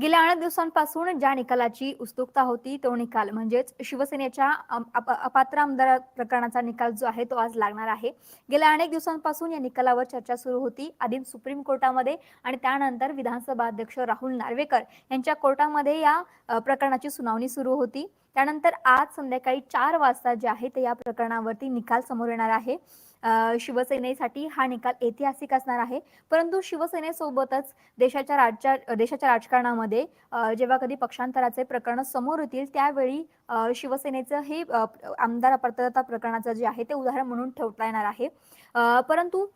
गेल्या अनेक दिवसांपासून ज्या निकालाची उत्सुकता होती तो निकाल म्हणजेच शिवसेनेच्या अप- अपात्र आमदार प्रकरणाचा निकाल जो आहे तो आज लागणार आहे. गेल्या अनेक दिवसांपासून या निकालावर चर्चा सुरू होती. आधी सुप्रीम कोर्टामध्ये आणि त्यानंतर विधानसभा अध्यक्ष राहुल नार्वेकर यांच्या कोर्टामध्ये या प्रकरणाची सुनावणी सुरू होती. त्यानंतर आज संध्याकाळी चार वाजता जे आहे ते या प्रकरणावरती निकाल समोर येणार आहे. शिवसेनेसाठी हा निकाल ऐतिहासिक असणार आहे. परंतु शिवसेनेसोबतच देशाच्या राज्या देशाच्या राजकारणामध्ये जेव्हा कधी पक्षांतराचे प्रकरण समोर येतील त्यावेळी शिवसेनेचं हे आमदार अपात्रता प्रकरणाचं जे आहे ते उदाहरण म्हणून ठेवता येणार आहे. परंतु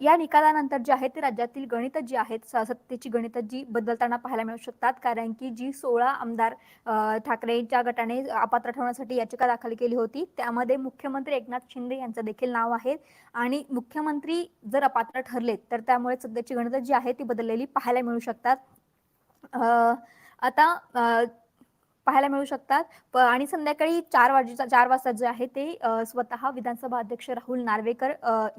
या निकालानंतर जे आहे ते राज्यातील गणित जी आहेत स- सत्तेची गणित जी बदलताना पाहायला मिळू शकतात. कारण की जी सोळा आमदार ठाकरेच्या ठाकरेंच्या गटाने अपात्र ठेवण्यासाठी याचिका दाखल केली होती त्यामध्ये मुख्यमंत्री एकनाथ शिंदे यांचं देखील नाव आहे. आणि मुख्यमंत्री जर अपात्र ठरले तर त्यामुळे सध्याची गणित जी आहे ती बदललेली पाहायला मिळू शकतात. आता पाहायला मिळू शकतात. आणि संध्याकाळी चार वाजेचा चार वाजता जे आहे ते स्वतः विधानसभा अध्यक्ष राहुल नार्वेकर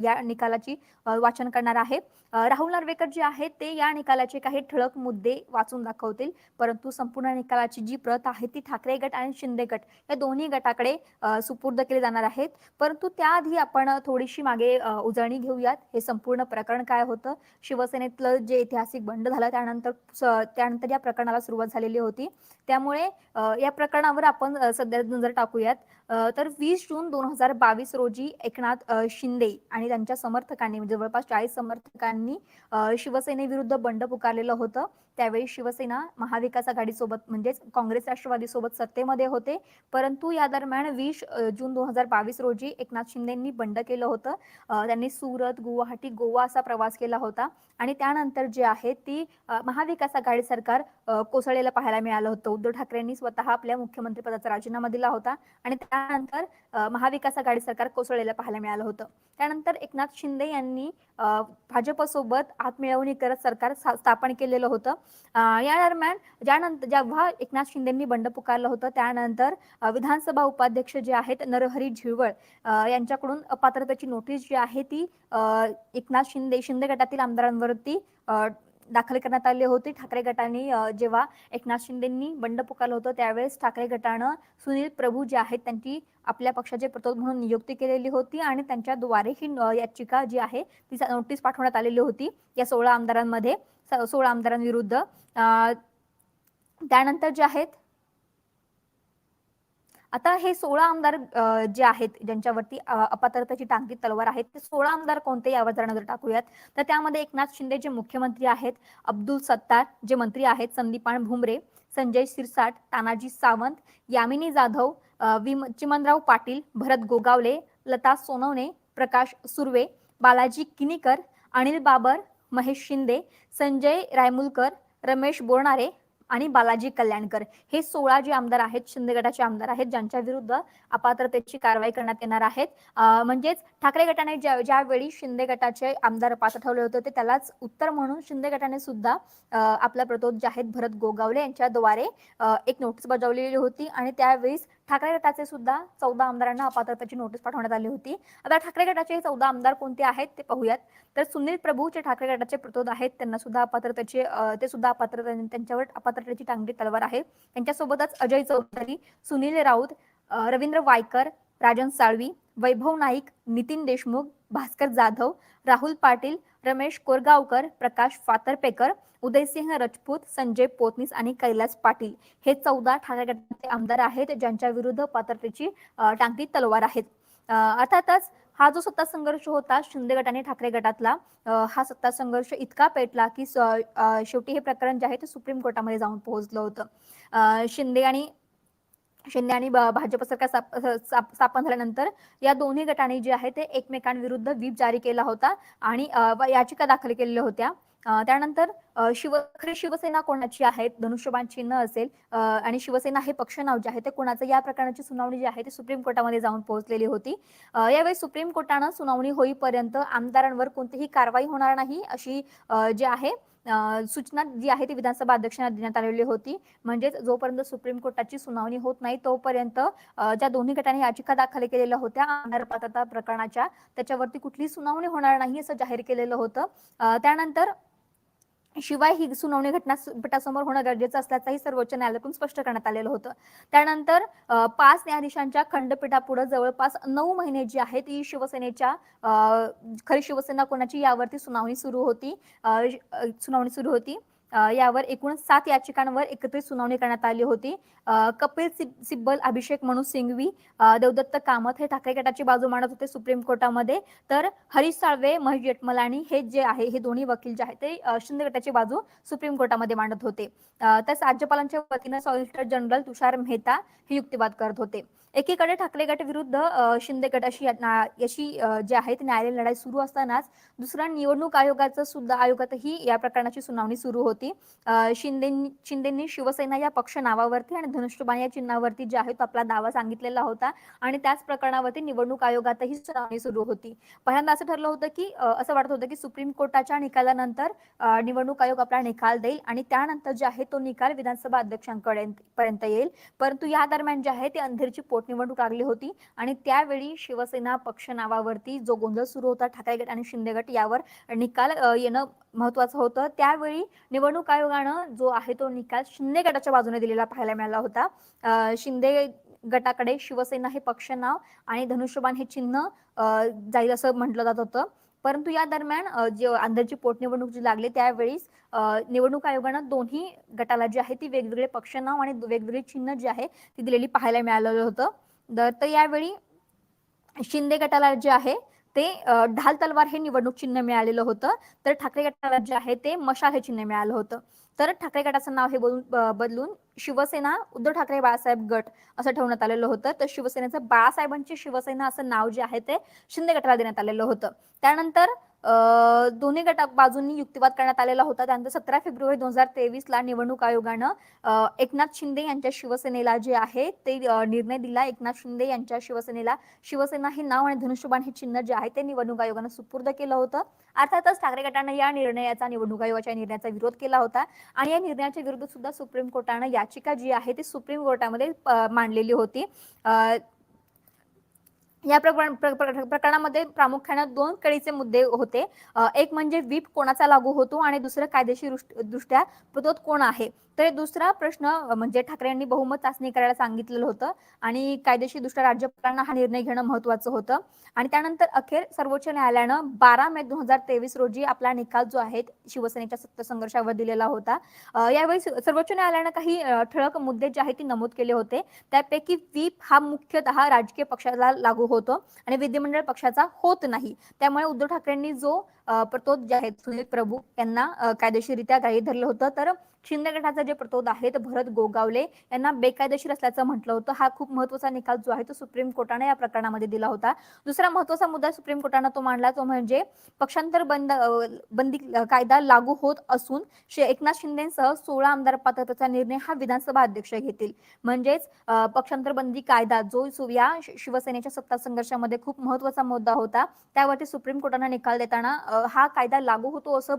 या निकालाची वाचन करणार आहे. राहुल नार्वेकर जे आहेत ते या निकालाचे काही ठळक मुद्दे वाचून दाखवतील. परंतु संपूर्ण निकालाची जी प्रत आहे ती ठाकरे गट आणि शिंदे गट या दोन्ही गटाकडे सुपूर्द केले जाणार आहेत. परंतु त्याआधी आपण थोडीशी मागे उजळणी घेऊयात. हे संपूर्ण प्रकरण काय होतं? शिवसेनेतलं जे ऐतिहासिक बंड झालं त्यानंतर स- त्यानंतर या प्रकरणाला सुरुवात झालेली होती. त्यामुळे या प्रकरणावर आपण सध्या नजर टाकूयात. तर वीस जून दोन हजार बावीस रोजी एकनाथ शिंदे आणि त्यांच्या समर्थकांनी म्हणजे जवळपास चाळीस समर्थकांनी शिवसेनेविरुद्ध बंड पुकारलेलं होतं. त्यावेळी शिवसेना महाविकास आघाडीसोबत म्हणजेच काँग्रेस राष्ट्रवादी सोबत सत्तेमध्ये होते. परंतु या दरम्यान वीस जून दोन हजार बावीस रोजी एकनाथ शिंदेंनी बंड केलं होतं. त्यांनी सुरत गुवाहाटी गोवा असा प्रवास केला होता. आणि त्यानंतर जे आहे ती महाविकास आघाडी सरकार कोसळलेलं पाहायला मिळालं होतं. उद्धव ठाकरेंनी स्वतः आपल्या मुख्यमंत्री पदाचा राजीनामा दिला होता. आणि त्यानंतर महाविकास आघाडी सरकार कोसळलेलं पाहायला मिळालं होतं. त्यानंतर एकनाथ शिंदे यांनी भाजपसोबत हातमिळवणी करत सरकार स्थापन केलेलं होतं. या दरम्यान ज्यानंतर जेव्हा एकनाथ शिंदेंनी बंड पुकारलं होतं त्यानंतर विधानसभा उपाध्यक्ष जे आहेत नरहरी झिळवळ यांच्याकडून अपात्रतेची नोटीस जी आहे ती एकनाथ शिंदे शिंदे गटातील आमदारांवरती दाखल करण्यात आली होती. ठाकरे गटाने जेव्हा एकनाथ शिंदेंनी बंड पुकारलं होतं त्यावेळेस ठाकरे गटानं सुनील प्रभू जे आहेत त्यांची आपल्या पक्षाचे प्रतोद म्हणून नियुक्ती केलेली होती आणि त्यांच्याद्वारे ही याचिका जी आहे ती नोटीस पाठवण्यात आलेली होती. या सोळा आमदारांमध्ये स- सोळा आमदारांविरुद्ध. त्यानंतर जे आहेत आता हे सोळा आमदार जे आहेत ज्यांच्यावरती अपात्रताची अपात्रतेची टांगती तलवार आहेत ते सोळा आमदार कोणते यावर जरा नजर टाकूयात? तर त्यामध्ये एकनाथ शिंदे जे मुख्यमंत्री आहेत अब्दुल सत्तार जे मंत्री आहेत संदीपान भुमरे संजय शिरसाट तानाजी सावंत यामिनी जाधव विम चिमनराव पाटील भरत गोगावले लता सोनवणे प्रकाश सुर्वे बालाजी किनीकर अनिल बाबर महेश शिंदे संजय रायमुलकर रमेश बोरणारे आणि बालाजी कल्याणकर. हे सोळा जे आमदार आहेत शिंदे गटाचे आमदार आहेत ज्यांच्या विरुद्ध अपात्रतेची कारवाई करण्यात येणार आहेत. म्हणजेच ठाकरे गटाने ज्या ज्यावेळी शिंदे गटाचे आमदार पात्र ठेवले होते ते त्यालाच उत्तर म्हणून शिंदे गटाने सुद्धा आपला प्रतोद जे आहेत भरत गोगावले यांच्याद्वारे एक नोटीस बजावलेली होती आणि त्यावेळीस ठाकरे गटाचे सुद्धा चौदा आमदारांना अपात्रतेची नोटीस पाठवण्यात आली होती. आता ठाकरे गटाचे हे चौदा आमदार कोणते आहेत ते पाहूयात. तर सुनील प्रभू जे ठाकरे गटाचे प्रतोद आहेत त्यांना सुद्धा अपात्रतेचे ते सुद्धा अपात्र त्यांच्यावर अपात्रतेची टांगडी तलवार आहे. त्यांच्यासोबतच अजय चौधरी सुनील राऊत रवींद्र वायकर राजन साळवी वैभव नाईक नितीन देशमुख भास्कर जाधव राहुल पाटील रमेश कोरगावकर प्रकाश फातर्पेकर उदयसिंह राजपूत संजय पोतनीस आणि कैलास पाटील हे चौदा ठाकरे गटाचे आमदार आहेत ज्यांच्या विरुद्ध पात्रतेची टांगती तलवार आहेत. अर्थातच हा जो सत्ता संघर्ष होता शिंदे गट आणि ठाकरे गटातला हा सत्ता संघर्ष इतका पेटला की शेवटी हे प्रकरण जे आहे ते सुप्रीम कोर्टामध्ये जाऊन पोहोचलं होतं. अं, शिंदे आणि शिंदे आणि भाजप सरकार स्थापन झाल्यानंतर या दोन्ही गटाने जे आहे ते एकमेकांविरुद्ध व्हीप जारी केला होता आणि याचिका दाखल केलेल्या होत्या. त्यानंतर शिव खरी शिवसेना कोणाची आहे धनुष्यबाण चिन्ह असेल आणि शिवसेना हे पक्ष नाव जे आहे ते कोणाचं? या प्रकरणाची सुनावणी जी आहे ती सुप्रीम कोर्टामध्ये जाऊन पोहोचलेली होती. यावेळी सुप्रीम कोर्टानं सुनावणी होईपर्यंत आमदारांवर कोणतीही कारवाई होणार नाही अशी जे जी आहे सूचना जी आहे ती विधानसभा अध्यक्षांना देण्यात आलेली होती. म्हणजेच जोपर्यंत सुप्रीम कोर्टाची सुनावणी होत नाही तोपर्यंत ज्या दोन्ही गटांनी याचिका दाखल केलेल्या होत्या आमदार पात्रता प्रकरणाच्या त्याच्यावरती कुठलीही सुनावणी होणार नाही असं जाहीर केलेलं होतं. त्यानंतर शिवाय ही सुनावणी घटनापीठासमोर होणं गरजेचं असल्याचंही सर्वोच्च न्यायालयातून स्पष्ट करण्यात आलेलं होतं. त्यानंतर पाच न्यायाधीशांच्या खंडपीठापुढे जवळपास नऊ महिने जी आहे ती शिवसेनेच्या खरी शिवसेना कोणाची यावरती सुनावणी सुरू होती सुनावणी सुरू होती. यावर एकूण सात याचिकांवर एकत्रित सुनावणी करण्यात आली होती. कपिल सिब्बल अभिषेक मनू सिंघवी देवदत्त कामत हे ठाकरे गटाची बाजू मांडत होते सुप्रीम कोर्टामध्ये. तर हरीश साळवे महेश जेठमलानी हे जे आहे हे दोन्ही वकील जे आहेत ते शिंदे गटाची बाजू सुप्रीम कोर्टामध्ये मांडत होते. अ, राज्यपालांच्या वतीनं सॉलिसिटर जनरल तुषार मेहता हे युक्तिवाद करत होते. एकीकडे ठाकरे गट विरुद्ध शिंदे गट अशी अशी जे आहे ती न्यायालयीन लढाई सुरू असतानाच दुसरा निवडणूक आयोगाचं सुद्धा आयोगातही या प्रकरणाची सुनावणी सुरू होती. शिंदे शिंदेनी शिवसेना या पक्ष नावावरती आणि धनुष्यबाण या चिन्हावरती जे आहे तो आपला दावा सांगितलेला होता आणि त्याच प्रकरणावरती निवडणूक आयोगातही सुनावणी सुरू होती. पहिल्यांदा असं ठरलं होतं की असं वाटत होतं की सुप्रीम कोर्टाच्या निकालानंतर निवडणूक आयोग आपला निकाल देईल आणि त्यानंतर जे आहे तो निकाल विधानसभा अध्यक्षांकडे पर्यंत येईल. परंतु या दरम्यान जे आहे ते अंधेरची पोट पोटनिवडणूक लागली होती. आणि त्यावेळी शिवसेना पक्ष नावावरती जो गोंधळ सुरू होता ठाकरे गट आणि शिंदे गट यावर निकाल येणं महत्वाचं होतं. त्यावेळी निवडणूक आयोगानं जो आहे तो निकाल शिंदे गटाच्या बाजूने दिलेला पाहायला मिळाला होता. शिंदे गटाकडे शिवसेना हे पक्ष नाव आणि धनुष्यबाण हे चिन्ह जाईल असं म्हटलं जात होतं. परंतु या दरम्यान जे अंदरची पोटनिवडणूक जी लागली त्यावेळी निवडणूक आयोगानं दोन्ही गटाला जी आहे ती वेगवेगळे पक्ष नाव आणि वेगवेगळे चिन्ह जे आहे ती दिलेली पाहायला मिळालेलं होतं. तर तर यावेळी शिंदे गटाला जे आहे ते ढाल तलवार हे निवडणूक चिन्ह मिळालेलं होतं. तर ठाकरे गटाला जे आहे ते मशाल हे चिन्ह मिळालं होतं. तर ठाकरे गटाचं नाव हे बोलून बदलून शिवसेना उद्धव ठाकरे बाळासाहेब गट असं ठेवण्यात आलेलं होतं. तर शिवसेनेचं बाळासाहेबांची शिवसेना असं नाव जे आहे ते शिंदे गटाला देण्यात आलेलं होतं. त्यानंतर दोन्ही गटा बाजूंनी युक्तिवाद करण्यात आलेला होता. त्यानंतर सतरा फेब्रुवारी दोन हजार तेवीस ला निवडणूक आयोगानं एकनाथ शिंदे यांच्या शिवसेनेला जे आहे ते निर्णय दिला. एकनाथ शिंदे यांच्या शिवसेनेला शिवसेना हे नाव आणि धनुष्यबाण हे चिन्ह जे आहे ते निवडणूक आयोगानं सुपूर्द केलं होतं. अर्थातच ठाकरे गटानं या निर्णयाचा निवडणूक आयोगाच्या निर्णयाचा विरोध केला होता. आणि या निर्णयाच्या विरुद्ध सुद्धा सुप्रीम कोर्टानं याचिका जी आहे ती सुप्रीम कोर्टामध्ये मांडलेली होती. या प्रकरण प्र- प्र- प्रकरणामध्ये प्रामुख्यानं दोन कळीचे मुद्दे होते. एक म्हणजे व्हीप कोणाचा लागू होतो आणि दुसरं कायदेशीर दृष्ट्या प्रतोद कोण आहे? तर दुसरा प्रश्न म्हणजे ठाकरे यांनी बहुमत चाचणी करायला सांगितलेलं होतं आणि कायदेशीर दृष्ट्या राज्यपालांना हा निर्णय घेणं महत्वाचं होतं. आणि त्यानंतर अखेर सर्वोच्च न्यायालयानं बारा मे दोन हजार तेवीस रोजी आपला निकाल जो आहे शिवसेनेच्या सत्ता संघर्षावर दिलेला होता. यावेळी सर्वोच्च न्यायालयानं काही ठळक मुद्दे जे आहेत ते नमूद केले होते. त्यापैकी व्हीप हा मुख्यतः राजकीय पक्षाला लागू होतो आणि विधिमंडळ पक्षाचा होत नाही. त्यामुळे उद्धव ठाकरेंनी जो तो जे आहेत सुनील प्रभू यांना कायदेशीररित्या ग्राह्य धरलं होतं. तर शिंदे गटाचा जे प्रतोद आहे भरत गोगावले यांना बेकायदेशीर असल्याचं म्हटलं होतं. हा खूप महत्त्वाचा निकाल जो आहे तो सुप्रीम कोर्टाने या प्रकरणामध्ये दिला होता. दुसरा महत्त्वाचा मुद्दा सुप्रीम कोर्टानं तो मांडला तो म्हणजे पक्षांतर बंद बंदी कायदा लागू होत असून एकनाथ शिंदेसह सोळा आमदार पात्रतेचा निर्णय हा विधानसभा अध्यक्ष घेतील. म्हणजेच पक्षांतर बंदी कायदा जो या शिवसेनेच्या सत्ता संघर्षामध्ये खूप महत्त्वाचा मुद्दा होता. त्यावरती सुप्रीम कोर्टानं निकाल देताना हा कायदा लागू होतो असं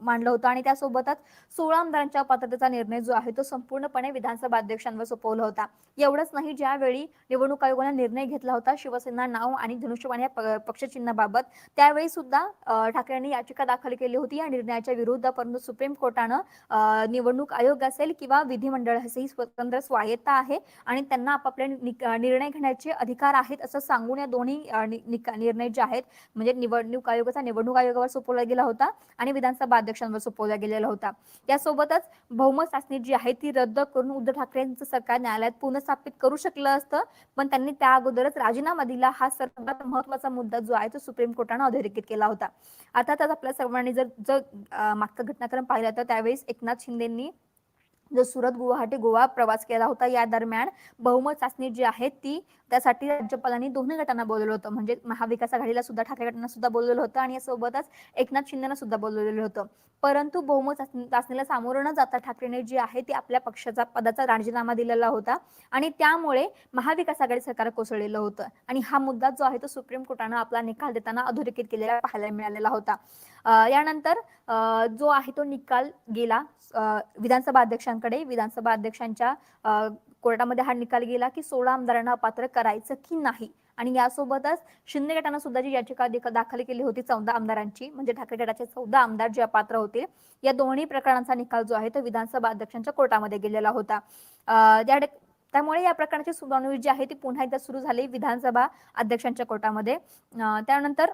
मांडलं होतं. आणि त्यासोबतच सोळा आमदारांच्या पात्रतेचा निर्णय जो आहे तो संपूर्णपणे विधानसभा अध्यक्षांवर सोपवला होता. एवढंच नाही ज्यावेळी निवडणूक आयोगाने निर्णय घेतला होता शिवसेना नाव आणि धनुष्यबाण या पक्षचिन्हाबाबत त्यावेळी सुद्धा अ, ठाकरे यांनी याचिका दाखल केली होती. या निर्णयाच्या विरुद्ध परंतु सुप्रीम कोर्टानं निवडणूक आयोग असेल किंवा विधिमंडळ असेल स्वतंत्र स्वायत्ता आहे आणि त्यांना आपापले निर्णय घेण्याचे अधिकार आहेत असं सांगून या दोन्ही निर्णय जे आहेत म्हणजे निवडणूक आयोगाचा निवडणूक आयोगावर सोपवला गेला होता आणि विधानसभा अध्यक्षांवर सोपवला गेलेला होता. सोबतच बहुमत चाचणी जी आहे ती रद्द करून उद्धव ठाकरेंचं सरकार न्यायालयात पुनर्स्थापित करू शकलं असतं. पण त्यांनी त्या अगोदरच राजीनामा दिला. हा सर्वात महत्त्वाचा मुद्दा जो आहे तो सुप्रीम कोर्टानं अधोरेखित केला होता. अर्थातच आपल्या सर्वांनी जर जर मागचा घटनाक्रम पाहिलं तर त्यावेळेस एकनाथ शिंदेंनी सुरत गुवाहाटी गोवा प्रवास केला होता. या दरम्यान बहुमत चाचणी जी आहे ती त्यासाठी राज्यपालांनी दोन्ही गटांना बोलवलं होतं. म्हणजे महाविकास आघाडीला सुद्धा ठाकरे गटांना सुद्धा बोलवलं होतं आणि यासोबतच एकनाथ शिंदेना सुद्धा बोलवलेलं होतं. परंतु बहुमत चाचणी- चाचणीला सामोरं न जाता ठाकरेने जी आहे ती आपल्या पक्षाचा पदाचा राजीनामा दिलेला होता आणि त्यामुळे महाविकास आघाडी सरकार कोसळलेलं होतं. आणि हा मुद्दा जो आहे तो सुप्रीम कोर्टानं आपला निकाल देताना अधोरेखित केलेला पाहायला मिळालेला होता. यानंतर जो आहे तो निकाल गेला विधानसभा अध्यक्षांकडे विधानसभा अध्यक्षांच्या कोर्टामध्ये हा निकाल गेला की सोळा आमदारांना अपात्र करायचं की नाही? आणि यासोबतच शिंदे गटानं सुद्धा जी याचिका दाखल केली होती चौदा आमदारांची म्हणजे ठाकरे गटाचे चौदा आमदार जे अपात्र होते या दोन्ही प्रकरणांचा निकाल जो आहे तो विधानसभा अध्यक्षांच्या कोर्टामध्ये गेलेला होता. अं, त्यामुळे या प्रकरणाची सुनावणी जी आहे ती पुन्हा एकदा सुरू झाली विधानसभा अध्यक्षांच्या कोर्टामध्ये. त्यानंतर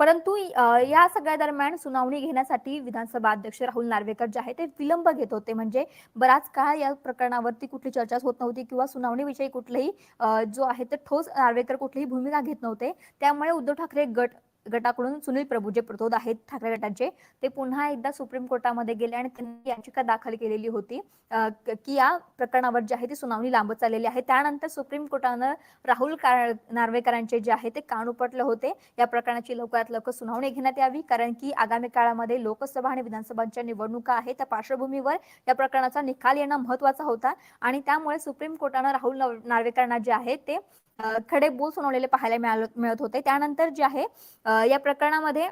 परंतु या सगळ्या दरम्यान सुनावणी घेण्यासाठी विधानसभा अध्यक्ष राहुल नार्वेकर जे आहे ते विलंब घेत होते. म्हणजे बराच काळ या प्रकरणावरती कुठली चर्चाच होत नव्हती किंवा सुनावणीविषयी कुठलेही जो आहे ते ठोस नार्वेकर कुठलीही भूमिका घेत नव्हते. त्यामुळे उद्धव ठाकरे गट गटाकडून सुनील प्रभू जे प्रतोद आहेत ठाकरे गटाचे. ते पुन्हा एकदा सुप्रीम कोर्टामध्ये गेले आणि त्यांनी याचिका दाखल केलेली होती. की या प्रकरणावर जी आहे ती सुनावणी लांबत चाललेली आहे. त्यानंतर सुप्रीम कोर्टानं राहुल का- नार्वेकरांचे जे आहे ते कान उपटले होते. या प्रकरणाची लवकरात लवकर सुनावणी घेण्यात यावी कारण की आगामी काळामध्ये लोकसभा आणि विधानसभांच्या निवडणुका आहेत. त्या पार्श्वभूमीवर या प्रकरणाचा निकाल येणं महत्त्वाचा होता आणि त्यामुळे सुप्रीम कोर्टानं राहुल नार्वेकरांना जे आहे ते खडे बोल सुनावलेले पाहायला मिळाल मिळत होते. त्यानंतर जे आहे या प्रकरणामध्ये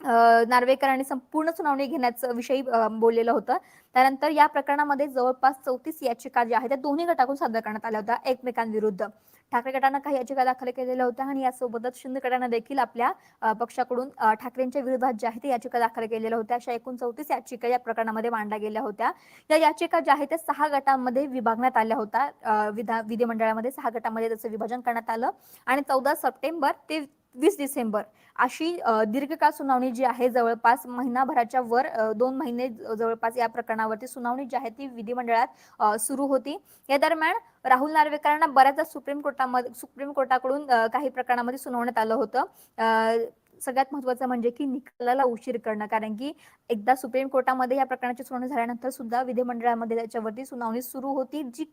नार्वेकरांनी संपूर्ण सुनावणी घेण्याचं विषयी बोललेलं होतं. त्यानंतर या प्रकरणामध्ये जवळपास चौतीस याचिका ज्या आहेत त्या दोन्ही गटाकडून सादर करण्यात आल्या होत्या एकमेकांविरुद्ध. ठाकरे गटानं काही याचिका दाखल केलेल्या होत्या आणि यासोबतच शिंदे गटानं देखील आपल्या पक्षाकडून ठाकरेंच्या विरोधात ज्या आहेत त्या याचिका दाखल केलेल्या होत्या. अशा एकूण चौतीस याचिका या प्रकरणामध्ये मांडल्या गेल्या होत्या. या याचिका ज्या आहेत त्या सहा गटांमध्ये विभागण्यात आल्या होत्या. विधा विधिमंडळामध्ये सहा गटामध्ये त्याचं विभाजन करण्यात आलं आणि चौदा सप्टेंबर ते वीस डिसेंबर. अशी दीर्घकाळ सुनावणी जी आहे जवळपास महिनाभराच्या वर दोन महिने ज- जवळपास या प्रकरणावरती सुनावणी जी आहे ती विधिमंडळात सुरू होती. या दरम्यान राहुल नार्वेकरांना बऱ्याचदा सुप्रीम कोर्टामध्ये सुप्रीम कोर्टाकडून काही प्रकरणामध्ये सुनावण्यात आलं होतं. सगळ्यात महत्वाचं म्हणजे की निकालाला उशीर करणं. कारण की एकदा सुप्रीम कोर्टामध्ये या प्रकरणाची सुनावणी झाल्यानंतर सुद्धा विधिमंडळामध्ये त्याच्यावरती सुनावणी सुरू होती जी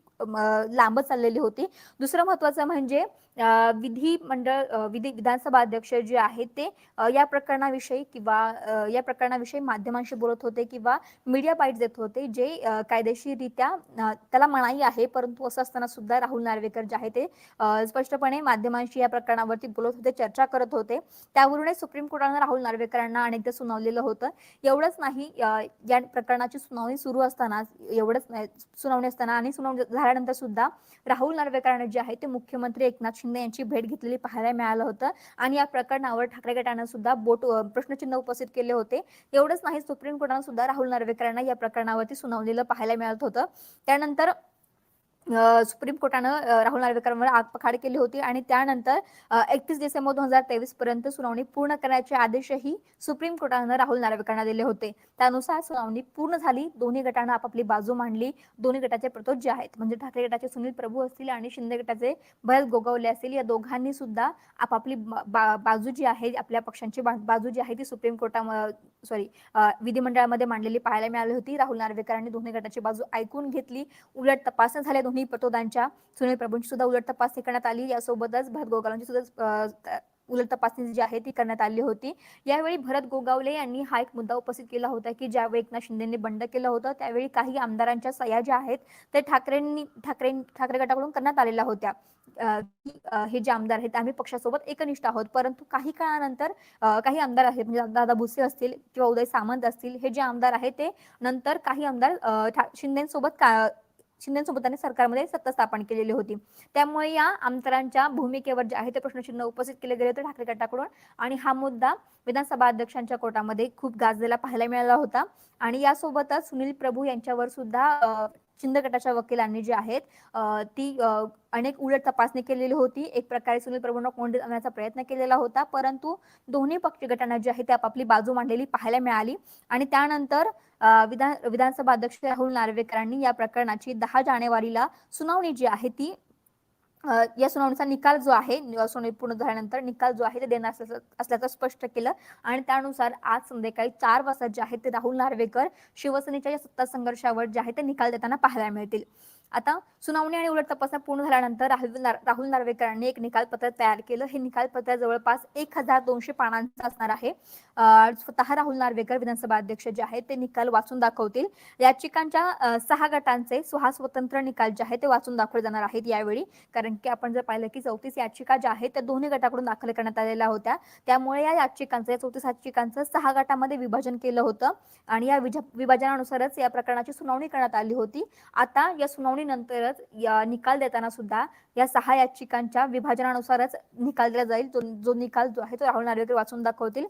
लांब चाललेली होती. दुसरं महत्वाचं म्हणजे विधिमंडळ विधी विधानसभा अध्यक्ष जे आहेत ते या प्रकरणाविषयी किंवा या प्रकरणाविषयी माध्यमांशी बोलत होते किंवा मीडिया बाईट देत होते जे कायदेशीररित्या त्याला मनाई आहे परंतु असं असताना सुद्धा राहुल नार्वेकर जे आहे ते स्पष्टपणे माध्यमांशी या प्रकरणावरती बोलत होते चर्चा करत होते. त्यावरूनच सुप्रीम कोर्टानं राहुल नार्वेकरांना अनेकदा सुनावलेलं होतं. एवढं एवढंच नाही या प्रकरणाची सुनावणी सुरू असताना एवढंच नाही सुनावणी असताना आणि सुनावणी झाल्यानंतर सुद्धा राहुल नार्वेकरांना जे आहे ते मुख्यमंत्री एकनाथ शिंदे यांची भेट घेतलेली पाहायला मिळालं होतं. आणि या प्रकरणावर ठाकरे गटानं सुद्धा बोट प्रश्नचिन्ह उपस्थित केले होते. एवढंच नाही सुप्रीम कोर्टानं सुद्धा राहुल नार्वेकरांना या प्रकरणावरती सुनावलेलं पाहायला मिळत होतं. त्यानंतर सुप्रीम कोर्टानं राहुल नार्वेकरांवर आगपखाड केली होती आणि त्यानंतर एकतीस डिसेंबर दोन हजार तेवीस पर्यंत सुनावणी पूर्ण करण्याचे आदेशही सुप्रीम कोर्टानं राहुल नार्वेकरांना दिले होते. त्यानुसार सुनावणी पूर्ण झाली दोन्ही गटानं आपापली बाजू मांडली दोन्ही गटाचे प्रतोद जे आहेत म्हणजे ठाकरे गटाचे सुनील प्रभू असतील आणि शिंदे गटाचे भरत गोगावले असतील या दोघांनी सुद्धा आपापली बा- बाजू जी आहे आपल्या पक्षांची बाजू जी आहे ती सुप्रीम कोर्टा सॉरी विधिमंडळामध्ये मांडलेली पाहायला मिळाली होती. राहुल नार्वेकरांनी दोन्ही गटाची बाजू ऐकून घेतली. उलट तपासण्या झाल्या दोन्ही प्रतोदांच्या सुनील प्रभूंची सुद्धा उलट तपासणी करण्यात आली. यासोबतच भरत गोगावलांची सुद्धा उलट तपासणी जी आहे ती करण्यात आली होती. यावेळी भरत गोगावले यांनी हा एक मुद्दा उपस्थित केला होता की ज्यावेळी एकनाथ शिंदेंनी बंड केलं होतं त्यावेळी काही आमदारांच्या सह्या ज्या आहेत ते ठाकरेंनी ठाकरे ठाकरे गटाकडून करण्यात आलेल्या होत्या. हे जे आमदार आहेत आम्ही पक्षासोबत एकनिष्ठ आहोत. परंतु काही काळानंतर काही आमदार आहेत म्हणजे दादा भुसे असतील किंवा उदय सामंत असतील हे जे आमदार आहेत ते नंतर काही आमदार शिंदेसोबत का शिंदेसोबत त्यांनी सरकारमध्ये सत्ता स्थापन केलेली होती. त्यामुळे या आमदारांच्या भूमिकेवर जे आहे ते प्रश्नचिन्ह उपस्थित केले गेले होते ठाकरे गटाकडून. आणि हा मुद्दा विधानसभा अध्यक्षांच्या कोर्टामध्ये खूप गाजलेला पाहायला मिळाला होता. आणि यासोबतच सुनील प्रभू यांच्यावर सुद्धा शिंदे गटाच्या वकिलांनी जे आहेत ती अनेक उलट तपासणी केलेली होती. एक प्रकारे सुनील प्रभूंना कोंडीत आणण्याचा प्रयत्न केलेला होता. परंतु दोन्ही पक्ष गटांना जी आहे ती आपापली बाजू मांडलेली पाहायला मिळाली. आणि त्यानंतर विधान विधानसभा अध्यक्ष राहुल नार्वेकरांनी या प्रकरणाची दहा जानेवारीला सुनावणी जी आहे ती या सुनावणीचा निकाल जो आहे सुनावणी पूर्ण झाल्यानंतर निकाल जो आहे ते देणार असल्याचं स्पष्ट केलं. आणि त्यानुसार आज संध्याकाळी चार वाजता जे आहे ते राहुल नार्वेकर शिवसेनेच्या या सत्ता संघर्षावर जे आहे ते निकाल देताना पाहायला मिळतील. आता सुनावणी आणि उलट तपासण्या पूर्ण झाल्यानंतर राहुल राहुल नार्वेकरांनी एक निकालपत्र तयार केलं. हे निकालपत्र जवळपास एक हजार दोनशे पानांचं असणार आहे. स्वतः राहुल नार्वेकर विधानसभा अध्यक्ष जे आहेत ते निकाल वाचून दाखवतील. याचिकांच्या सहा गटांचे सहा स्वतंत्र निकाल जे आहेत ते वाचून दाखवले जाणार आहेत यावेळी. कारण की आपण जर पाहिलं की चौतीस याचिका ज्या आहेत त्या दोन्ही गटाकडून दाखल करण्यात आलेल्या होत्या. त्यामुळे या याचिकांचं या चौतीस याचिकांचं सहा गटामध्ये विभाजन केलं होतं. आणि या विजा- विभाजनानुसारच या प्रकरणाची सुनावणी करण्यात आली होती. आता या सुनावणी सुनावणीनंतरच या निकाल देताना सुद्धा या सहा याचिकांच्या विभाजनानुसारच निकाल दिला जाईल. जो जो निकाल जो आहे तो राहुल नार्वेकर वाचून दाखवतील.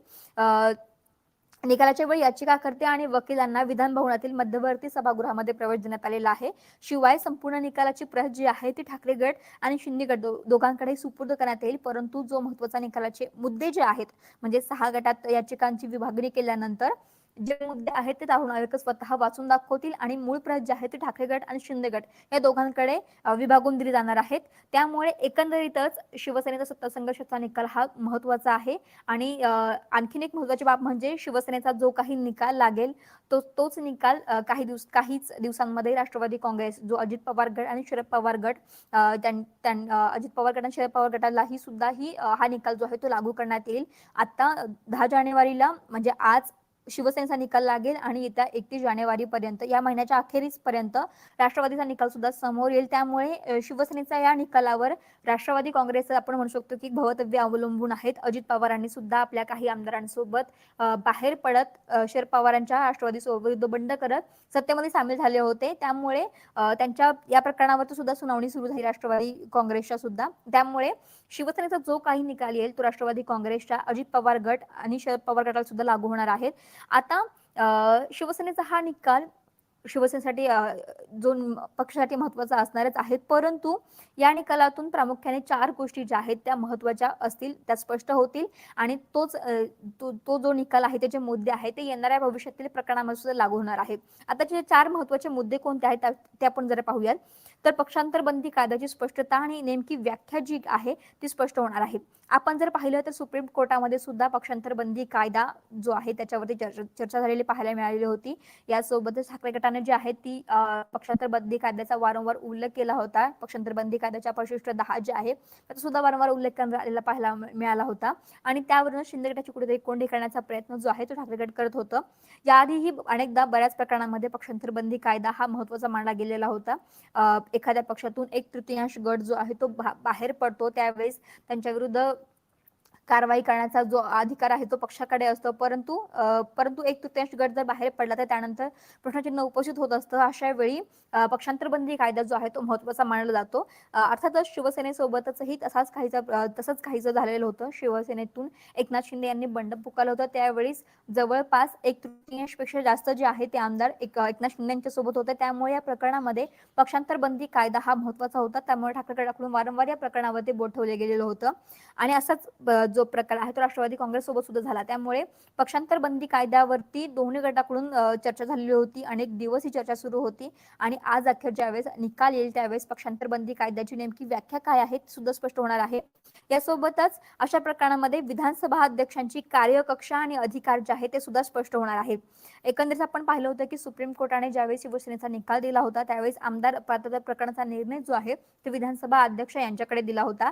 निकालाच्या वेळी याचिकाकर्ते आणि वकिलांना विधान भवनातील मध्यवर्ती सभागृहामध्ये प्रवेश देण्यात आलेला आहे. शिवाय संपूर्ण निकालाची प्रत जी आहे ती ठाकरे गट आणि शिंदे गट दोघांकडे सुपूर्द करण्यात येईल. परंतु जो महत्त्वाचा निकालाचे मुद्दे जे आहेत म्हणजे सहा गटात याचिकांची विभागणी केल्यानंतर जे मुद्दे आहेत ते राहुल नार्वेकर स्वतः वाचून दाखवतील आणि मूळ प्रत जे आहे ते ठाकरे गट आणि शिंदे गट या दोघांकडे विभागून दिली जाणार आहेत. त्यामुळे एकंदरीतच शिवसेनेचा सत्ता संघर्षाचा निकाल हा महत्त्वाचा आहे. आणि आणखीन एक महत्वाची बाब म्हणजे शिवसेनेचा जो काही निकाल लागेल तो तोच निकाल काही दिवस काहीच दिवसांमध्ये राष्ट्रवादी काँग्रेस जो अजित पवार गट आणि शरद पवार गट त्यां- अजित पवार गट आणि शरद पवार गटालाही सुद्धा ही हा निकाल जो आहे तो लागू करण्यात येईल. आता दहा जानेवारीला म्हणजे आज शिवसेनेचा निकाल लागेल आणि येत्या एकतीस जानेवारी पर्यंत या महिन्याच्या अखेरीस पर्यंत राष्ट्रवादीचा निकाल सुद्धा समोर येईल. त्यामुळे शिवसेनेचा या निकालावर राष्ट्रवादी काँग्रेस आपण म्हणू शकतो की भवतव्य अवलंबून आहेत. अजित पवारांनी सुद्धा आपल्या काही आमदारांसोबत बाहेर पडत शरद पवारांच्या राष्ट्रवादी सोबत बंड करत सत्तेमध्ये सामील झाले होते. त्यामुळे त्यांच्या या प्रकरणावर सुद्धा सुनावणी सुरू झाली राष्ट्रवादी काँग्रेसच्या सुद्धा. त्यामुळे शिवसेनेचा जो काही निकाल येईल तो राष्ट्रवादी काँग्रेसच्या अजित पवार गट आणि शरद पवार गटाला सुद्धा लागू होणार आहेत आता शिवसेनेचा हा निकाल शिवसेनेसाठी जो पक्षासाठी महत्त्वाचा असणारच आहेत. परंतु या निकालातून प्रामुख्याने चार गोष्टी ज्या आहेत त्या महत्त्वाच्या असतील त्या स्पष्ट होतील आणि तोच तो तो जो निकाल आहे त्याचे मुद्दे आहेत ते येणाऱ्या भविष्यातील प्रकरणामध्ये सुद्धा लागू होणार आहे आता जे चार महत्त्वाचे मुद्दे कोणते आहेत त्या- ते आपण जरा पाहूयात. तर पक्षांतर बंदी कायद्याची स्पष्टता आणि नेमकी व्याख्या जी आहे ती स्पष्ट होणार आहे. आपण जर पाहिलं तर सुप्रीम कोर्टामध्ये सुद्धा पक्षांतर बंदी कायदा जो आहे त्याच्यावरती चर्चा चर्चा झालेली पाहायला मिळालेली होती. यासोबतच ठाकरे गटाने जी आहे ती पक्षांतर बंदी कायद्याचा वारंवार उल्लेख केला होता. पक्षांतर बंदी कायद्याच्या परिशिष्ट दहा जे आहे त्याचा सुद्धा वारंवार उल्लेख करण्यात आलेला पाहायला मिळाला होता. आणि त्यावरून शिंदे गटाची कुठेतरी कोंडी करण्याचा प्रयत्न जो आहे तो ठाकरे गट करत होतं. याआधीही अनेकदा बऱ्याच प्रकरणांमध्ये पक्षांतर बंदी कायदा हा महत्त्वाचा मानला गेलेला होता. एखाद्या पक्षातून एक तृतीयांश गट जो आहे तो बाहेर पडतो. त्यावेळेस त्यांच्या विरुद्ध कारवाई करण्याचा जो अधिकार आहे तो पक्षाकडे असतो. परंतु परंतु एक तृतीयांश गट जर बाहेर पडला तर त्यानंतर प्रश्नचिन्ह उपस्थित होत असतं. अशा वेळी पक्षांतरबंदी कायदा जो आहे तो महत्त्वाचा मानला जातो. अर्थातच शिवसेनेसोबतचही तसाच काहीचा तसंच काहीचं झालेलं होतं. शिवसेनेतून एकनाथ शिंदे यांनी बंड पुकारलं होतं. त्यावेळीस जवळपास एक तृतीयांशपेक्षा जास्त जे आहे ते आमदार एक एकनाथ शिंदे यांच्या सोबत होते. त्यामुळे या प्रकरणामध्ये पक्षांतरबंदी कायदा हा महत्त्वाचा होता. त्यामुळे ठाकरेकडे वारंवार या प्रकरणावरती बोट गेलेलं होतं. आणि असाच जो प्रकार आहे तो राष्ट्रवादी काँग्रेस सोबत सुद्धा झाला. त्यामुळे पक्षांतर बंदी कायद्यावरती दोन्ही गटाकडून चर्चा झालेली होती. अनेक दिवस ही चर्चा सुरू होती. आणि आज अखेर ज्यावेळेस निकाल येईल त्यावेळेस पक्षांतर बंदी कायद्याची नेमकी व्याख्या काय आहे ती सुद्धा स्पष्ट होणार आहे. यासोबतच अशा प्रकरणामध्ये विधानसभा अध्यक्षांची कार्यकक्षा आणि अधिकार जे आहे ते सुद्धा स्पष्ट होणार आहे. एकंदरीत आपण पाहिलं होतं की सुप्रीम कोर्टाने ज्यावेळेस शिवसेनेचा निकाल दिला होता त्यावेळेस आमदार पात्रता प्रकरणाचा निर्णय जो आहे तो विधानसभा अध्यक्ष यांच्याकडे दिला होता.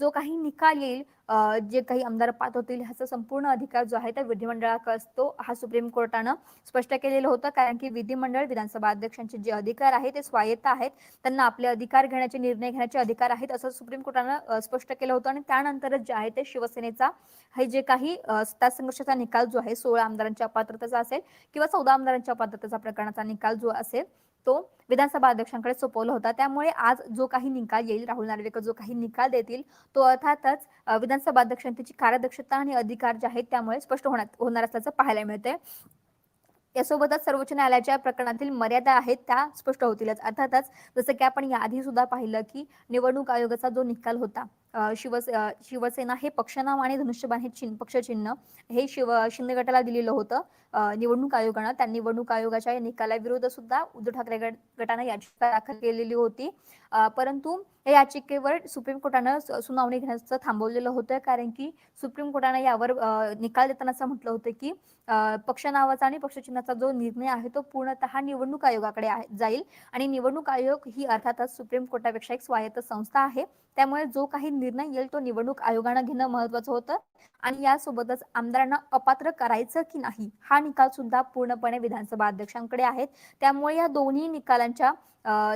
जो काही निकाल येईल जे काही आमदार पात होतील ह्याचा संपूर्ण अधिकार जो आहे त्या विधिमंडळाकडे असतो. हा सुप्रीम कोर्टानं स्पष्ट केलेलं होतं. कारण की विधिमंडळ विधानसभा अध्यक्षांचे जे अधिकार आहेत ते स्वायत्त आहेत. त्यांना आपले अधिकार घेण्याचे निर्णय घेण्याचे अधिकार आहेत असं सुप्रीम कोर्टानं स्पष्ट केलं होतं. आणि त्यानंतरच जे आहे ते शिवसेनेचा हे जे काही सत्ता संघर्षाचा निकाल जो आहे सोळा आमदारांच्या अपात्रतेचा असेल किंवा चौदा आमदारांच्या अपात्रतेचा प्रकरणाचा निकाल जो असेल तो विधानसभा अध्यक्षांकडे सोपवला होता. त्यामुळे आज जो काही निकाल येईल राहुल नार्वेकर जो काही निकाल देतील तो अर्थातच विधानसभा अध्यक्षांची कार्यदक्षता आणि अधिकार जे आहेत त्यामुळे स्पष्ट होण्यात होणार असल्याचं पाहायला मिळतंय. यासोबतच सर्वोच्च न्यायालयाच्या प्रकरणातील मर्यादा आहेत त्या स्पष्ट होतीलच. अर्थातच जसं की आपण याआधी सुद्धा पाहिलं की निवडणूक आयोगाचा जो निकाल होता शिवसे शिवसेना हे पक्षनाम आणि धनुष्यबाण हे चिन्ह पक्षचिन्ह हे शिव शिंदे गटाला दिलेलं होतं. निवडणूक आयोगानं. त्या निवडणूक आयोगाच्या या निकालाविरुद्ध सुद्धा उद्धव ठाकरे गटानं याचिका दाखल केलेली होती. परंतु या याचिकेवर सुप्रीम कोर्टानं सुनावणी घेण्याचं थांबवलेलं होतं. कारण की सुप्रीम कोर्टानं यावर निकाल देताना असं म्हटलं होतं की पक्षनावाचा पक्ष नावाचा आणि पक्षचिन्हाचा जो निर्णय आहे तो पूर्णतः निवडणूक आयोगाकडे आहे- जाईल. आणि निवडणूक आयोग ही अर्थातच सुप्रीम कोर्टापेक्षा एक स्वायत्त संस्था आहे. त्यामुळे जो काही निर्णय येईल तो निवडणूक आयोगानं घेणं महत्वाचं होतं. आणि यासोबतच आमदारांना अपात्र करायचं की नाही हा निकाल सुद्धा पूर्णपणे विधानसभा अध्यक्षांकडे आहेत. त्यामुळे या दोन्ही निकालांच्या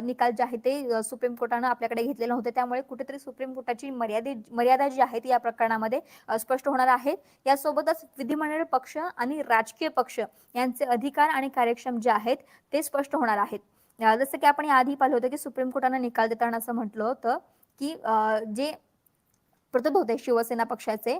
निकाल जे आहे ते सुप्रीम कोर्टानं आपल्याकडे घेतलेले होते त्यामुळे कुठेतरी सुप्रीम कोर्टाची मर्यादे मर्यादा जी आहे ती या प्रकरणामध्ये स्पष्ट होणार आहे. यासोबतच विधिमंडळ पक्ष आणि राजकीय पक्ष यांचे अधिकार आणि कार्यक्षम जे आहेत ते स्पष्ट होणार आहेत. जसं की आपण आधी पाहिलं होतं की सुप्रीम कोर्टानं निकाल देताना असं म्हटलं होतं की जे प्रतोद होते शिवसेना पक्षाचे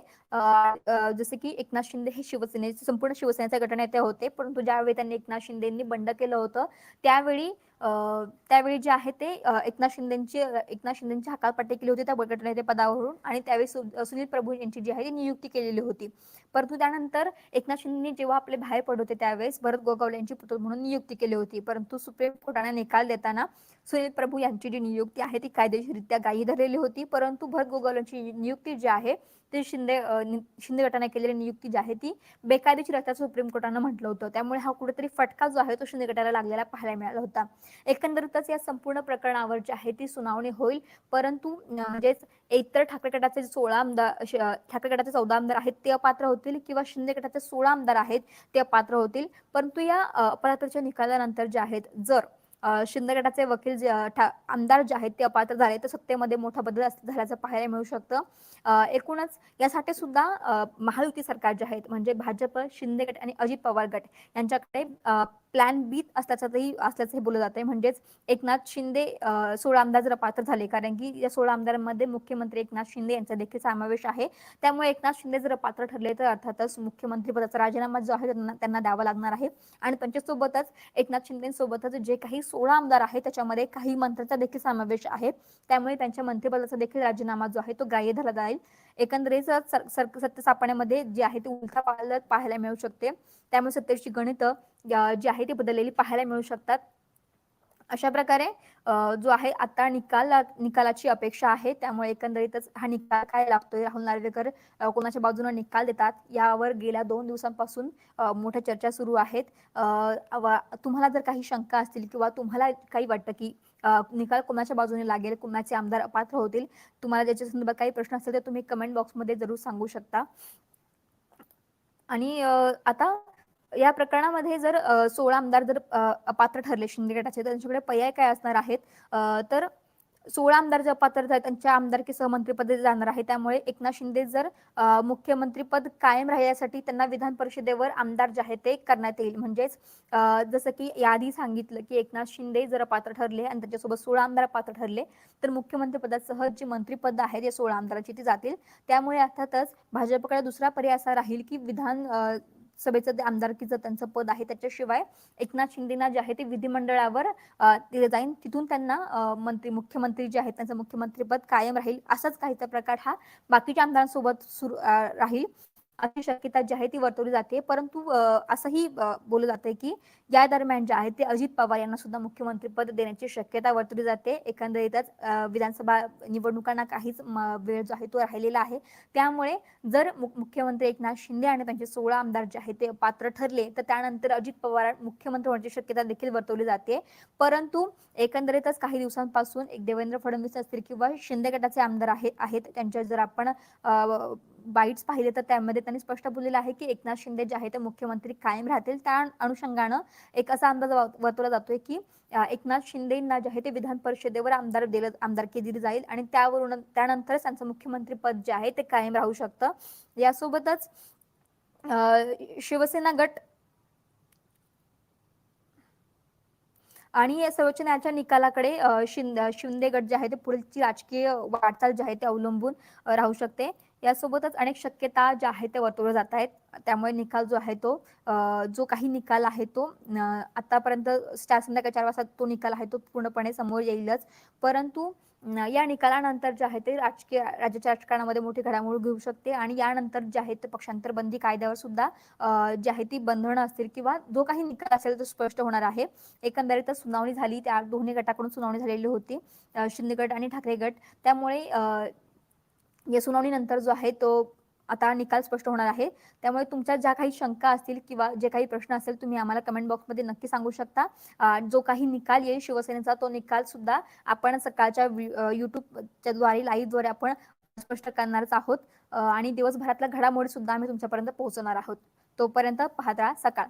जसे की एकनाथ शिंदे हे शिवसेनेचे संपूर्ण शिवसेनेचे गटनेते होते. परंतु ज्यावेळी त्यांनी एकनाथ शिंदेंनी बंड केलं होतं त्यावेळी त्यावेळी जे आहे ते एकनाथ शिंदेची एकनाथ शिंदेची हकालपट्टी केली होती त्या गटनेते पदावरून आणि त्यावेळी सु- सुनील प्रभू यांची जी आहे ती नियुक्ती केलेली होती. परंतु त्यानंतर एकनाथ शिंदे जेव्हा आपले बाहेर पडत होते त्यावेळेस भरत गोगावले यांची पुतळ म्हणून नियुक्ती केली होती. परंतु सुप्रीम कोर्टाने निकाल देताना सुनील प्रभू यांची जी नियुक्ती आहे ती कायदेशीररित्या गायी धरलेली होती. परंतु भरत गोगावलेंची नियुक्ती जी आहे ती शिंदे शिंदे गटाने केलेली नियुक्ती जी आहे ती बेकायदेशीर असल्याचं सुप्रीम कोर्टानं म्हटलं होतं. त्यामुळे हा कुठेतरी फटका जो आहे तो शिंदे गटाला लागलेला पाहायला मिळाला होता. एकंदरीतच या संपूर्ण प्रकरणावर जी आहे ती सुनावणी होईल. परंतु अ, म्हणजेच एकतर ठाकरे गटाचे सोळा आमदार ठाकरे गटाचे चौदा आमदार आहेत ते अपात्र होतील किंवा शिंदे गटाचे सोळा आमदार आहेत ते अपात्र होतील. परंतु या अ, निकालानंतर जे आहेत जर शिंदे गटाचे वकील जे ठा- आमदार जे आहेत ते अपात्र झाले तर सत्तेमध्ये मोठा बदल झाल्याचं पाहायला मिळू शकतं. एकूणच यासाठी सुद्धा महायुती सरकार जे आहेत म्हणजे भाजप शिंदे गट आणि अजित पवार गट यांच्याकडे प्लॅन बी असल्याचंही असल्याचं बोललं आहे म्हणजेच एकनाथ शिंदे सोळा आमदार जर पात्र झाले. कारण की या सोळा आमदारांमध्ये मुख्यमंत्री एकनाथ शिंदे यांचा देखील समावेश आहे. त्यामुळे एकनाथ शिंदे जर पात्र ठरले तर अर्थातच मुख्यमंत्री पदाचा राजीनामा जो आहे त्यांना त्यांना द्यावा लागणार आहे. आणि त्यांच्यासोबतच एकनाथ शिंदेसोबतच जे काही सोळा आमदार आहेत त्याच्यामध्ये काही मंत्र्यांचा देखील समावेश आहे. त्यामुळे त्यांच्या मंत्रिपदाचा देखील राजीनामा जो आहे तो ग्राह्य धरला जाईल. एकंदरीत सर- सत्य सापण्यामध्ये जे आहे ते उलथा पालत पाहायला मिळू शकते. त्यामुळे सत्तेची गणित जी आहे ती बदललेली पाहायला मिळू शकतात. अशा प्रकारे जो आहे आता निकाल निकालाची अपेक्षा आहे. त्यामुळे एकंदरीतच हा निकाल काय लागतोय राहुल नार्वेकर कोणाच्या बाजूने निकाल देतात यावर गेल्या दोन दिवसांपासून मोठ्या चर्चा सुरू आहेत. वा- तुम्हाला जर काही शंका असतील किंवा तुम्हाला काही वाटतं की निकाल कोणाच्या बाजूने लागेल कोणाचे आमदार अपात्र होतील तुम्हाला ज्याच्या संदर्भात काही प्रश्न असतील तर तुम्ही कमेंट बॉक्समध्ये जरूर सांगू शकता. आणि आता या प्रकरणामध्ये जर सोळा आमदार जर अपात्र ठरले शिंदे गटाचे तर त्यांच्याकडे पर्याय काय असणार आहेत? तर सोळा आमदार जे अपात्र आहेत त्यांच्या आमदारकी सहमंत्रीपद जाणार आहे त्यामुळे एकनाथ शिंदे जर मुख्यमंत्रीपद कायम राहण्यासाठी त्यांना विधान परिषदेवर आमदार जे आहे ते करण्यात येईल. म्हणजेच जसं की याआधी सांगितलं की एकनाथ शिंदे जर पात्र ठरले आणि त्याच्यासोबत सोळा आमदार पात्र ठरले तर मुख्यमंत्रीपदासह जी मंत्रीपद आहेत या सोळा आमदाराची ती जातील. त्यामुळे अर्थातच भाजपकडे दुसरा पर्याय असा राहील की विधान लोकसभेचं सभेचं आमदारकीचं त्यांचं पद आहे त्याच्याशिवाय एकनाथ शिंदेना जे आहे ते विधिमंडळावर दिलं जाईल तिथून त्यांना मंत्री मुख्यमंत्री जे आहेत त्यांचं मुख्यमंत्रीपद कायम राहील असाच काहीचा प्रकार हा बाकीच्या आमदारांसोबत सुरू राहील. अशी शक्यता जी आहे ती वर्तवली जाते. परंतु असंही बोललं जाते की या दरम्यान जे आहे ते अजित पवार यांना सुद्धा मुख्यमंत्रीपद देण्याची शक्यता वर्तवली जाते. एकंदरीतच विधानसभा निवडणुकांना काहीच वेळ जो आहे तो राहिलेला आहे. त्यामुळे जर मुख्यमंत्री एकनाथ शिंदे आणि त्यांचे सोळा आमदार जे आहे ते पात्र ठरले तर त्यानंतर अजित पवार मुख्यमंत्री होण्याची शक्यता देखील वर्तवली जाते. परंतु एकंदरीतच काही दिवसांपासून एक देवेंद्र फडणवीस असतील किंवा शिंदे गटाचे आमदार आहेत आहेत त्यांच्या जर आपण बाईट्स पाहिले तर त्यामध्ये त्यांनी स्पष्ट बोललेलं आहे की एकनाथ शिंदे जे आहे ते मुख्यमंत्री कायम राहतील. त्या अनुषंगानं एक असा अंदाज वर्तवला जातोय की एकनाथ शिंदेना जे आहे ते विधान परिषदेवर आमदार दिलं आमदारकी दिली जाईल आणि त्यावरून त्यानंतरच त्यांचं मुख्यमंत्री पद जे आहे ते कायम राहू शकतं. यासोबतच शिवसेना गट आणि सर्वोच्च न्यायालयाच्या निकालाकडे शिंद शिंदे गट जे आहे ते पुढची राजकीय वाटचाल जी आहे ते अवलंबून राहू शकते. यासोबतच अनेक शक्यता ज्या आहेत त्या वर्तवल्या जात आहेत. त्यामुळे निकाल जो आहे तो जो काही निकाल आहे तो आतापर्यंत चार संध्याकाळी चार वाजता तो निकाल आहे तो पूर्णपणे समोर येईलच. परंतु या निकालानंतर जे आहे ते राजकीय राज्याच्या राजकारणामध्ये मोठी घडामोड घेऊ शकते आणि यानंतर जे आहे ते पक्षांतर बंदी कायद्यावर सुद्धा जी आहे ती बंधनं असतील किंवा जो काही निकाल असेल तो स्पष्ट होणार आहे. एकंदरीतच सुनावणी झाली त्या दोन्ही गटाकडून सुनावणी झालेली होती शिंदे गट आणि ठाकरे गट. त्यामुळे या सुनावणीनंतर जो आहे तो आता निकाल स्पष्ट होणार आहे. त्यामुळे तुमच्या ज्या काही शंका असतील किंवा जे काही प्रश्न असेल तुम्ही आम्हाला कमेंट बॉक्समध्ये नक्की सांगू शकता. जो काही निकाल येईल शिवसेनेचा तो निकाल सुद्धा आपण सकाळच्या युट्यूबच्या द्वारे लाईव्हद्वारे आपण स्पष्ट करणारच आहोत. आणि दिवसभरातल्या घडामोडी सुद्धा आम्ही तुमच्यापर्यंत पोहोचवणार आहोत. तोपर्यंत पाहता सकाळ.